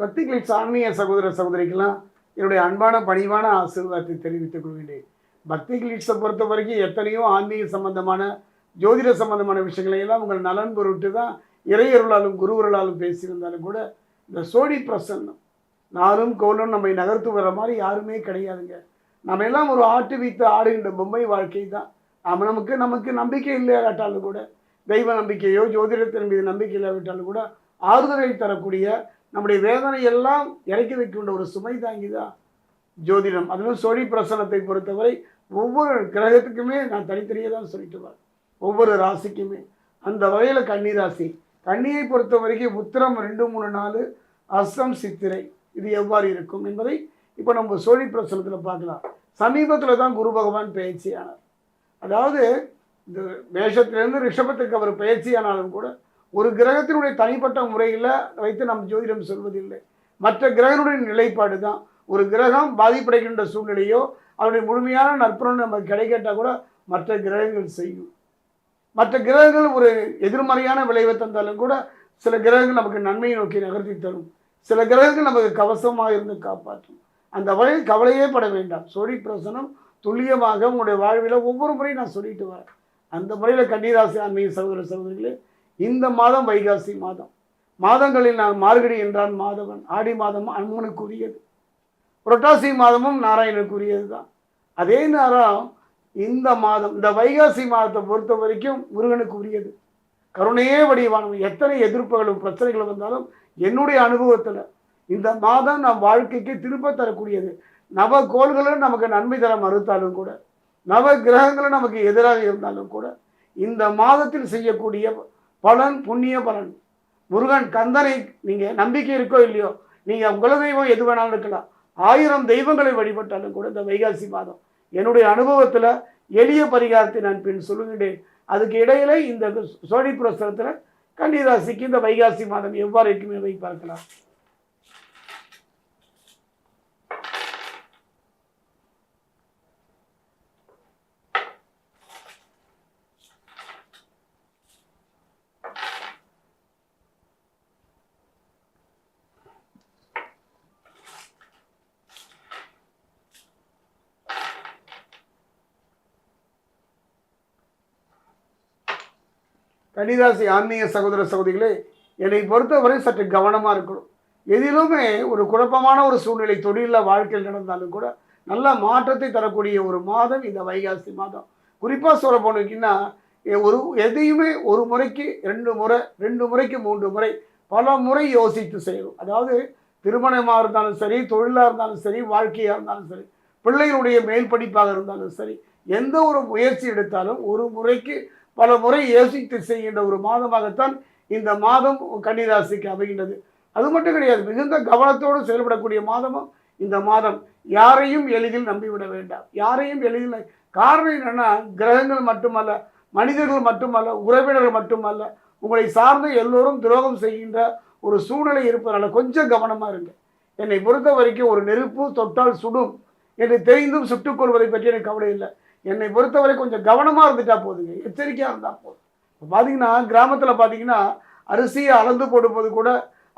பக்தி கிளிட்ஸ் ஆன்மீக சகோதர சகோதரிக்கெல்லாம் என்னுடைய அன்பான பணிவான ஆசீர்வாதத்தை தெரிவித்துக் கொள்கின்றேன். பக்தி கிளிட்ஸை பொறுத்த வரைக்கும் எத்தனையோ ஆன்மீக சம்பந்தமான ஜோதிட சம்பந்தமான விஷயங்களை எல்லாம் உங்கள் நலன் பொருட்டு தான் இறையருளாலும் குருவருளாலும் பேசியிருந்தாலும் கூட இந்த சோடி பிரசன்னம் நானும் கோலும் நம்மை நகர்த்து வர மாதிரி யாருமே கிடையாதுங்க. நம்ம எல்லாம் ஒரு ஆட்டு வீத்து ஆடுகின்ற பொம்மை வாழ்க்கை தான். நாம நமக்கு நமக்கு நம்பிக்கை இல்லாட்டாலும் கூட தெய்வ நம்பிக்கையோ ஜோதிடத்தின் மீது நம்பிக்கை இல்லாவிட்டாலும் கூட ஆறுதலை தரக்கூடிய நம்முடைய வேதனை எல்லாம் இறக்கி வைக்கின்ற ஒரு சுமை தாங்கி தான் ஜோதிடம் அதுவும் சோழி பிரசனத்தை பொறுத்தவரை ஒவ்வொரு கிரகத்துக்குமே நான் தனித்தனியாக தான் சொல்லிட்டு வரேன் ஒவ்வொரு ராசிக்குமே. அந்த வகையில் கன்னி ராசி கன்னியை பொறுத்த வரைக்கும் உத்திரம் ரெண்டு மூணு நாலு அஸ்தம் சித்திரை. இது எவ்வாறு இருக்கும் என்பதை இப்போ நம்ம சோழி பிரசனத்தில் பார்க்கலாம். சமீபத்தில் தான் குரு பகவான் பயிற்சியானார் அதாவது இந்த மேஷத்திலேருந்து ரிஷபத்துக்கு அவர் பயிற்சியானாலும் கூட ஒரு கிரகத்தினுடைய தனிப்பட்ட முறையில் வைத்து நம் ஜோதிடம் சொல்வதில்லை. மற்ற கிரகனுடைய நிலைப்பாடு தான். ஒரு கிரகம் பாதிப்படைகின்ற சூழ்நிலையோ அவருடைய முழுமையான நற்புறம் நமக்கு கிடைக்கட்டால் கூட மற்ற கிரகங்கள் செய்யும். மற்ற கிரகங்கள் ஒரு எதிர்மறையான விளைவை தந்தாலும் கூட சில கிரகங்கள் நமக்கு நன்மையை நோக்கி நகர்த்தி தரும். சில கிரகங்கள் நமக்கு கவசமாக இருந்து காப்பாற்றும். அந்த வகையில் கவலையே பட வேண்டாம். சோழி பிரசனம் துல்லியமாக உங்களுடைய வாழ்வில் ஒவ்வொரு முறையும் நான் சொல்லிட்டு வரேன். அந்த முறையில் கன்னிராசி ஆன்மீக சகோதர சகோதரிகளே இந்த மாதம் வைகாசி மாதம். மாதங்களில் நான் மார்கழி என்றான் மாதவன் ஆடி மாதம் அம்மனுக்குரியது புரட்டாசி மாதமும் நாராயணனுக்குரியது தான் அதே நேரம் இந்த மாதம் இந்த வைகாசி மாதத்தை பொறுத்த வரைக்கும் முருகனுக்கு உரியது கருணையே வடிவானவன். எத்தனை எதிர்ப்புகளும் பிரச்சனைகளும் வந்தாலும் என்னுடைய அனுபவத்தில் இந்த மாதம் நம் வாழ்க்கைக்கு திரும்ப தரக்கூடியது. நவ கோள்களும் நமக்கு நன்மை தர மறுத்தாலும் கூட நவ கிரகங்களும் நமக்கு எதிராக இருந்தாலும் கூட இந்த மாதத்தில் செய்யக்கூடிய பலன் புண்ணிய பலன். முருகன் கந்தனை நீங்கள் நம்பிக்கை இருக்கோ இல்லையோ நீங்கள் குலதெய்வம் எது வேணாலும் இருக்கலாம். ஆயிரம் தெய்வங்களை வழிபட்டாலும் கூட இந்த வைகாசி மாதம் என்னுடைய அனுபவத்தில் எளிய பரிகாரத்தை நான் பின் சொல்லுகின்றேன். அதுக்கு இடையில இந்த சோழி புரஸ்தரத்தில் கன்னிராசிக்கு இந்த வைகாசி மாதம் எவ்வாறு இருக்குமே வை பார்க்கலாம். கன்னிராசி ஆன்மீக சகோதர சகோதரிகளே என்னை பொறுத்தவரை சற்று கவனமாக இருக்கணும். எதிலுமே ஒரு குழப்பமான ஒரு சூழ்நிலை தொழிலில் வாழ்க்கையில் நடந்தாலும் கூட நல்ல மாற்றத்தை தரக்கூடிய ஒரு மாதம் இந்த வைகாசி மாதம். குறிப்பாக சொல்ல போனீங்கன்னா ஒரு எதையுமே ஒரு முறைக்கு ரெண்டு முறை ரெண்டு முறைக்கு மூன்று முறை பல முறை யோசித்து செய்யணும். அதாவது திருமணமாக இருந்தாலும் சரி தொழிலாக இருந்தாலும் சரி வாழ்க்கையாக இருந்தாலும் சரி பிள்ளைகளுடைய மேல் படிப்பாக இருந்தாலும் சரி எந்த ஒரு முயற்சி எடுத்தாலும் ஒரு முறைக்கு பல முறை யோசித்து செய்கின்ற ஒரு மாதமாகத்தான் இந்த மாதம் கன்னிராசிக்கு அமைகின்றது. அது மட்டும் கிடையாது மிகுந்த கவனத்தோடு செயல்படக்கூடிய மாதமும் இந்த மாதம். யாரையும் எளிதில் நம்பிவிட வேண்டாம். யாரையும் எளிதில் காரணம் என்னென்னா கிரகங்கள் மட்டுமல்ல மனிதர்கள் மட்டுமல்ல உறவினர்கள் மட்டுமல்ல உங்களை சார்ந்த எல்லோரும் துரோகம் செய்கின்ற ஒரு சூழ்நிலை இருப்பதனால கொஞ்சம் கவனமாக இருங்க. என்னை பொறுத்த வரைக்கும் ஒரு நெருப்பு தொட்டால் சுடும் என்று தெரிந்தும் சுட்டுக்கொள்வதை பற்றி எனக்கு கவலை இல்லை. என்னை பொறுத்தவரை கொஞ்சம் கவனமாக இருந்துட்டா போதுங்க. எச்சரிக்கையாக இருந்தால் போதும். இப்போ பார்த்தீங்கன்னா கிராமத்தில் பார்த்தீங்கன்னா அரிசியை அளந்து போடும்போது கூட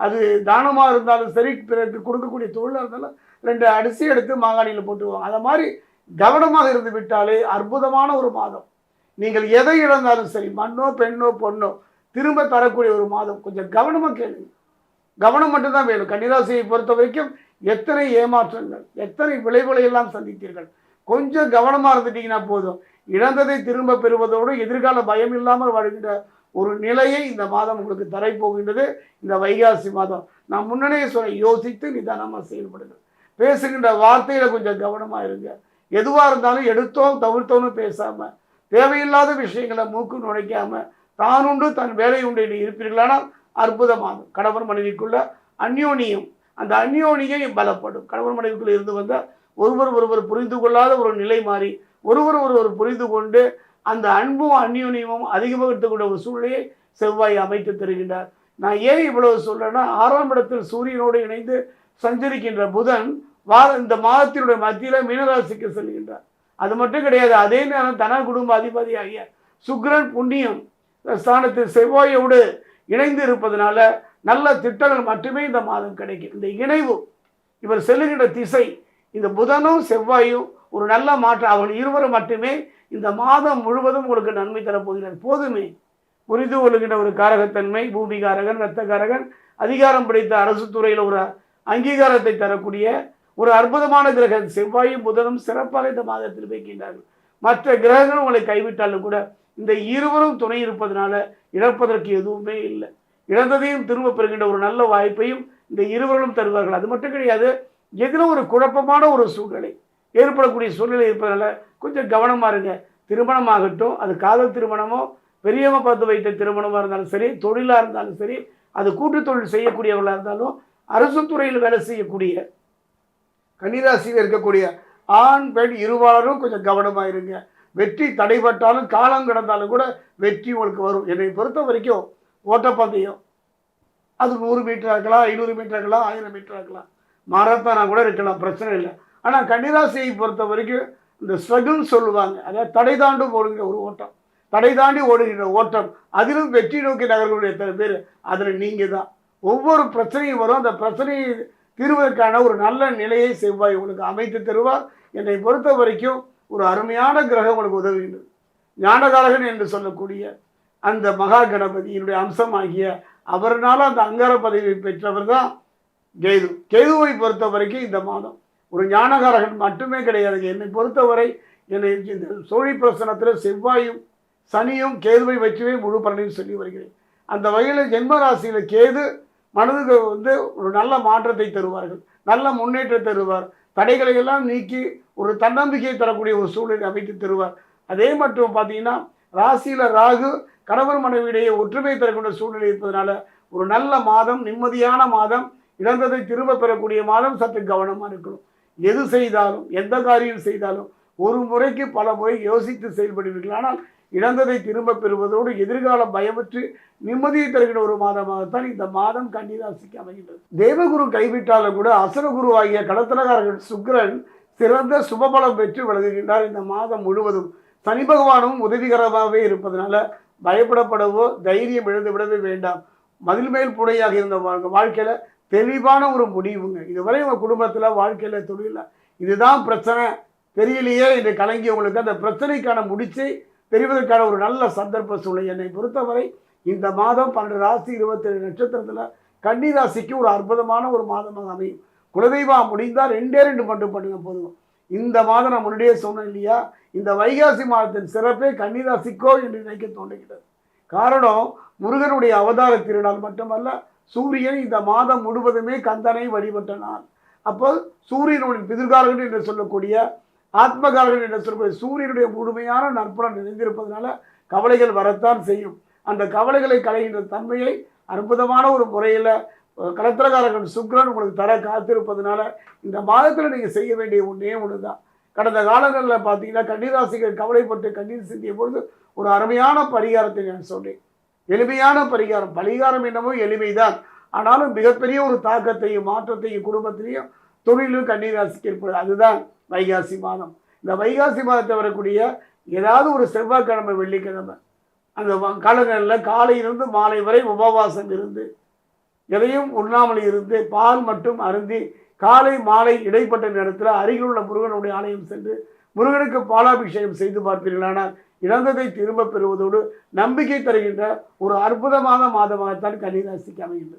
அது தானமாக இருந்தாலும் சரி பிறகு கொடுக்கக்கூடிய தொழிலாக இருந்தாலும் ரெண்டு அரிசி எடுத்து மாங்காடியில் போட்டுருவாங்க. அதை மாதிரி கவனமாக இருந்து விட்டாலே அற்புதமான ஒரு மாதம். நீங்கள் எதை இழந்தாலும் சரி மண்ணோ பெண்ணோ பொண்ணோ திரும்ப தரக்கூடிய ஒரு மாதம். கொஞ்சம் கவனமாக கேளுங்க. கவனம் மட்டும்தான் வேணும். கன்னிராசியை பொறுத்த வரைக்கும் எத்தனை ஏமாற்றங்கள் எத்தனை விளைவுகளை எல்லாம் சந்தித்தீர்கள். கொஞ்சம் கவனமாக இருந்துட்டீங்கன்னா போதும். இழந்ததை திரும்ப பெறுவதோடு எதிர்கால பயம் இல்லாமல் வாழ்கின்ற ஒரு நிலையை இந்த மாதம் உங்களுக்கு தரை போகின்றது இந்த வைகாசி மாதம். நான் முன்னணியை சொல்ல யோசித்து நிதானமாக செயல்படுங்க பேசுகின்ற வார்த்தையில் கொஞ்சம் கவனமாக இருங்க. எதுவாக இருந்தாலும் எடுத்தோம் தவிர்த்தோன்னு பேசாமல் தேவையில்லாத விஷயங்களை மூக்கு நுழைக்காமல் தான் உண்டு தன் வேலை உண்டு இருப்பீர்களானால் அற்புதமாகும் கணவன் மனைவிக்குள்ள அந்யோனியம். அந்த அந்யோனியம் பலப்படும். கணவன் மனைவிக்குள்ள இருந்து வந்தால் ஒருவர் ஒருவர் புரிந்து கொள்ளாத ஒரு நிலை மாறி ஒருவர் ஒருவர் புரிந்து கொண்டு அந்த அன்பும் அந்யோன்யமும் அதிகப்படுத்தக்கூடிய ஒரு சூழ்நிலையை செவ்வாய் அமைத்து தருகின்றார். நான் ஏன் இவ்வளவு சொல்றேன்னா ஆறாம் இடத்தில் சூரியனோடு இணைந்து சஞ்சரிக்கின்ற புதன் வார இந்த மாதத்தினுடைய மத்தியில் மீனராசிக்கு செல்கின்றார். அது மட்டும் கிடையாது அதே நேரம் தன குடும்ப அதிபதி ஆகிய சுக்ரன் புண்ணியம் ஸ்தானத்தில் செவ்வாயோடு இணைந்து இருப்பதனால நல்ல திட்டங்கள் மட்டுமே இந்த மாதம் கிடைக்கும். இந்த இணைவு இவர் செல்லுகின்ற திசை இந்த புதனும் செவ்வாயும் ஒரு நல்ல மாற்றம். அவர்கள் இருவரும் மட்டுமே இந்த மாதம் முழுவதும் உங்களுக்கு நன்மை தரப்போகிறார் போதுமே. புரிந்து கொள்கின்ற ஒரு காரகத்தன்மை பூமிகாரகன் இரத்தகாரகன் அதிகாரம் படைத்த அரசு துறையில் ஒரு அங்கீகாரத்தை தரக்கூடிய ஒரு அற்புதமான கிரகம். செவ்வாயும் புதனும் சிறப்பாக இந்த மாதத்தில் வைக்கின்றார்கள் மற்ற கிரகங்களும் உங்களை கைவிட்டாலும் கூட இந்த இருவரும் துணை இருப்பதனால இழப்பதற்கு எதுவுமே இல்லை. இழந்ததையும் திரும்ப பெறுகின்ற ஒரு நல்ல வாய்ப்பையும் இந்த இருவர்களும் தருவார்கள். அது மட்டும் கிடையாது. எதில் ஒரு குழப்பமான ஒரு சூழ்நிலை. ஏற்படக்கூடிய சூழ்நிலை இருப்பதனால கொஞ்சம் கவனமாக இருங்க. திருமணம் ஆகட்டும் அது காதல் திருமணமோ பெரியவங்க பார்த்து வைத்த திருமணமாக இருந்தாலும் சரி தொழிலாக இருந்தாலும் சரி அது கூட்டு தொழில் செய்யக்கூடியவர்களாக இருந்தாலும் அரசு துறையில் வேலை செய்யக்கூடிய கன்னிராசியில் இருக்கக்கூடிய ஆண் பெண் இருவாளரும் கொஞ்சம் கவனமாக இருங்க. வெற்றி தடைபட்டாலும் காலம் கடந்தாலும் கூட வெற்றி உங்களுக்கு வரும். என்னை பொறுத்த வரைக்கும் ஓட்டப்பந்தயம். அது நூறு மீட்டராக இருக்கலாம் ஐநூறு மீட்டராக இருக்கலாம் ஆயிரம் மீட்டராக இருக்கலாம் மாரத்தானாக கூட இருக்கலாம் பிரச்சனை இல்லை. ஆனால் கன்னிராசியை பொறுத்த வரைக்கும் இந்த ஸ்ட்ரகிள் சொல்லுவாங்க. அதாவது தடை தாண்டும் ஓடுகிற ஒரு ஓட்டம். தடை தாண்டி ஓடுகிற ஓட்டம். அதிலும் வெற்றி நோக்கி நகர்களுடைய எத்தனை பேர்? அதில் நீங்கள் தான் ஒவ்வொரு பிரச்சனையும் வரும். அந்த பிரச்சனையை தீர்வதற்கான ஒரு நல்ல நிலையை செவ்வாய் உங்களுக்கு அமைத்து தருவார். என்னை பொறுத்த வரைக்கும் ஒரு அருமையான கிரகம் உங்களுக்கு உதவுகின்றது. ஞானகாரகன் என்று சொல்லக்கூடிய அந்த மகா கணபதியினுடைய அம்சமாகிய அவர்னால அந்த அங்கார பதவி பெற்றவர் தான் கேது கேதுவை பொறுத்த வரைக்கும் இந்த மாதம் ஒரு ஞானகாரகன் மட்டுமே கிடையாது. என்னை பொறுத்தவரை என்னை இந்த சோழி பிரசனத்தில் செவ்வாயும் சனியும் கேதுவை வச்சுவே முழு பலனையும் சொல்லி வருகிறேன். அந்த வகையில் ஜென்ம ராசியில் கேது மனதுக்கு வந்து ஒரு நல்ல மாற்றத்தை தருவார்கள். நல்ல முன்னேற்றம் தருவார். தடைகளை எல்லாம் நீக்கி ஒரு தன்னம்பிக்கையை தரக்கூடிய ஒரு சூழ்நிலை அமைத்து தருவார். அதே மட்டும் பார்த்தீங்கன்னா ராசியில் ராகு கணவர் மனைவியிடையே ஒற்றுமை தரக்கூடிய சூழ்நிலை இருப்பதனால ஒரு நல்ல மாதம் நிம்மதியான மாதம் இழந்ததை திரும்ப பெறக்கூடிய மாதம் சற்று கவனமாக இருக்கணும். எது செய்தாலும் எந்த காரியம் செய்தாலும் ஒரு முறைக்கு பல முறை யோசித்து செயல்படுவீர்கள். ஆனால் இழந்ததை திரும்ப பெறுவதோடு எதிர்கால பயமற்று நிம்மதியை தருகிற ஒரு மாதமாகத்தான் இந்த மாதம் கன்னிராசிக்கு அமைகின்றது. தேவகுரு கைவிட்டாலும் கூட அசுரகுரு ஆகிய கடத்தலகாரர்கள் சுக்கரன் சிறந்த சுபபலம் பெற்று விளங்குகின்றார். இந்த மாதம் முழுவதும் சனி பகவானும் உதவிகரமாகவே இருப்பதனால பயப்படப்படவோ தைரியம் இழந்து விடவே வேண்டாம். மதில் மேல் புடையாக இருந்த வாழ்க்கையில் தெளிவான ஒரு முடிவுங்க. இதுவரை உங்கள் குடும்பத்தில் வாழ்க்கையில் தொழிலில் இதுதான் பிரச்சனை. தெரியலையே என்று கலங்கியவங்களுக்கு அந்த பிரச்சனைக்கான முடிச்சை தெரிவதற்கான ஒரு நல்ல சந்தர்ப்ப சூழ்நிலை. என்னை பொறுத்தவரை இந்த மாதம் பன்னெண்டு ராசி இருபத்தேழு நட்சத்திரத்தில் கன்னி ராசிக்கு ஒரு அற்புதமான ஒரு மாதமாக அமையும். குலதெய்வா முடிந்தால் ரெண்டே ரெண்டு மட்டும் பண்ணுங்க போதும். இந்த மாதம் நான் முன்னாடியே சொன்னேன் இல்லையா? இந்த வைகாசி மாதத்தின் சிறப்பே கன்னிராசிக்கோ என்று நினைக்க தோன்றுகிறது. காரணம் முருகனுடைய அவதார திருநாள் மட்டுமல்ல சூரியன் இந்த மாதம் முழுவதுமே கந்தனை வழிபட்ட நாள் அப்போ சூரியனுடைய பிதிர்காரகன் என்று சொல்லக்கூடிய ஆத்மகாரகன் என்று சொல்லக்கூடிய சூரியனுடைய முழுமையான நற்புறம் நிறைந்திருப்பதனால கவலைகள் வரத்தான் செய்யும். அந்த கவலைகளை களைகின்ற தன்மையை அற்புதமான ஒரு முறையில் கலத்திரகாரகன் சுக்ரன் உங்களுக்கு தர காத்திருப்பதனால இந்த மாதத்தில் நீங்கள் செய்ய வேண்டிய ஒன்றே ஒன்று தான் கடந்த காலங்களில் பார்த்தீங்கன்னா கன்னிராசிகள் கவலைப்பட்டு கண்ணீர் சிந்திய பொழுது ஒரு அருமையான பரிகாரத்தை நான் சொன்னேன். எளிமையான பரிகாரம் பரிகாரம் என்னமோ எளிமைதான். ஆனாலும் மிகப்பெரிய ஒரு தாக்கத்தையும் மாற்றத்தையும் குடும்பத்திலையும் தொழிலும் கன்னிராசிக்கு இருப்பது அதுதான் வைகாசி மாதம். இந்த வைகாசி மாதத்தை வரக்கூடிய ஏதாவது ஒரு செவ்வாய்க்கிழமை வெள்ளிக்கிழமை அந்த காலங்களில் காலையிலிருந்து மாலை வரை உபவாசம் இருந்து எதையும் உண்ணாமல் இருந்து பால் மட்டும் அருந்தி காலை மாலை இடைப்பட்ட நேரத்தில் அருகில் உள்ள முருகனுடைய ஆலயம் சென்று முருகனுக்கு பாலாபிஷேகம் செய்து பார்ப்பீர்களானால் இழந்ததை திரும்ப பெறுவதோடு நம்பிக்கை தருகின்ற ஒரு அற்புதமான மாதமாகத்தான் கன்னிராசிக்கு அமைகின்றது.